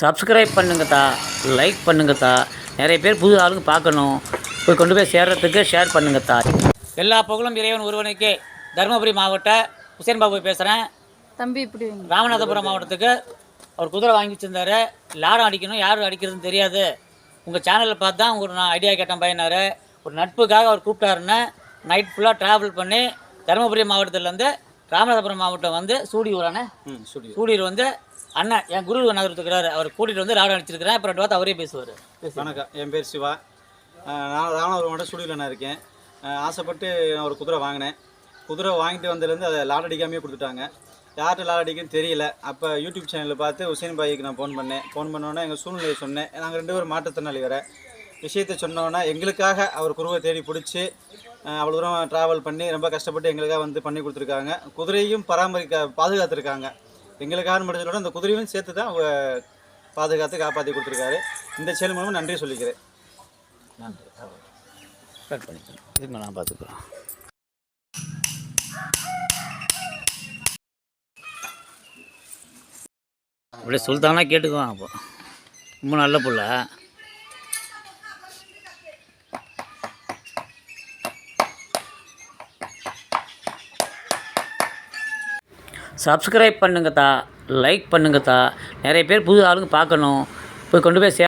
Subscribe பண்ணுங்கத்தா like பண்ணுங்கத்தா நிறைய பேர் புது ஆளுங்க பார்க்கணும். போய் கொண்டு போய் சேர்றதுக்கு ஷேர் பண்ணுங்கத்தா எல்லா புகழும் இறைவன் ஒருவனுக்கே. தருமபுரி மாவட்ட உசேன் பாபு பேசுகிறேன் தம்பி இப்படி ராமநாதபுரம் மாவட்டத்துக்கு அவர் குதிரை வாங்கி வச்சிருந்தாரு. லாடம் அடிக்கணும் யார் அடிக்கிறதுன்னு தெரியாது. உங்கள் சேனலில் பார்த்து தான் ஒரு நான் ஐடியா கேட்டேன் பையனார். ஒரு நட்புக்காக அவர் கூப்பிட்டாருன்னு நைட் ஃபுல்லாக ட்ராவல் பண்ணி தருமபுரி மாவட்டத்துலேருந்து ராமநாதபுரம் மாவட்டம் வந்து சூடியூரானே சூடியூர் வந்து அண்ணன் என் குரு நகரத்துக்குறாரு அவர் கூட்டிகிட்டு வந்து லாடம் அடிச்சிருக்கிறேன் அப்புறம் ரெண்டு வார்த்தை அவரே பேசுவார். வணக்கம். என் பேர் சிவா. நான் ராவணவர் மட்டும் ஸ்டுடியோவில் நான் இருக்கேன். ஆசைப்பட்டு நான் ஒரு குதிரை வாங்கினேன். குதிரை வாங்கிட்டு வந்ததுலேருந்து அதை லாட் அடிக்காமே கொடுத்துட்டாங்க. யார்கிட்ட லாட் அடிக்குன்னு தெரியல. அப்போ யூடியூப் சேனலில் பார்த்து உசேன் பாய்க்கு நான் ஃபோன் பண்ணேன். ஃபோன் பண்ணோன்னே எங்கள் சூழ்நிலையை சொன்னேன். நாங்கள் ரெண்டு பேரும் மாற்றுத்திறனாளி வர விஷயத்தை சொன்னோன்னே எங்களுக்காக அவர் குருவை தேடி பிடிச்சி அவ்வளோ தூரம் ட்ராவல் பண்ணி ரொம்ப கஷ்டப்பட்டு எங்களுக்காக வந்து பண்ணி கொடுத்துருக்காங்க. குதிரையும் பராமரிக்க பாதுகாத்துருக்காங்க. எங்களுக்காக மட்டும் அந்த குதிரையும் சேர்த்து தான் அவங்க பாதுகாத்து காப்பாற்றி கொடுத்துருக்காரு. இந்த செயல் மூலமாக நன்றி சொல்லிக்கிறேன். கட் பண்ணிக்கலாம் நான் பார்த்துக்குறேன். அப்படியே சுல்தானா கேட்டுக்குவான் அப்போ. ரொம்ப நல்ல பிள்ளை. சப்ஸ்கிரைப் பண்ணுங்கத்தா லைக் பண்ணுங்கத்தா. நிறைய பேர் புது ஆளுங்க பார்க்கணும். போய் கொண்டு போய் சே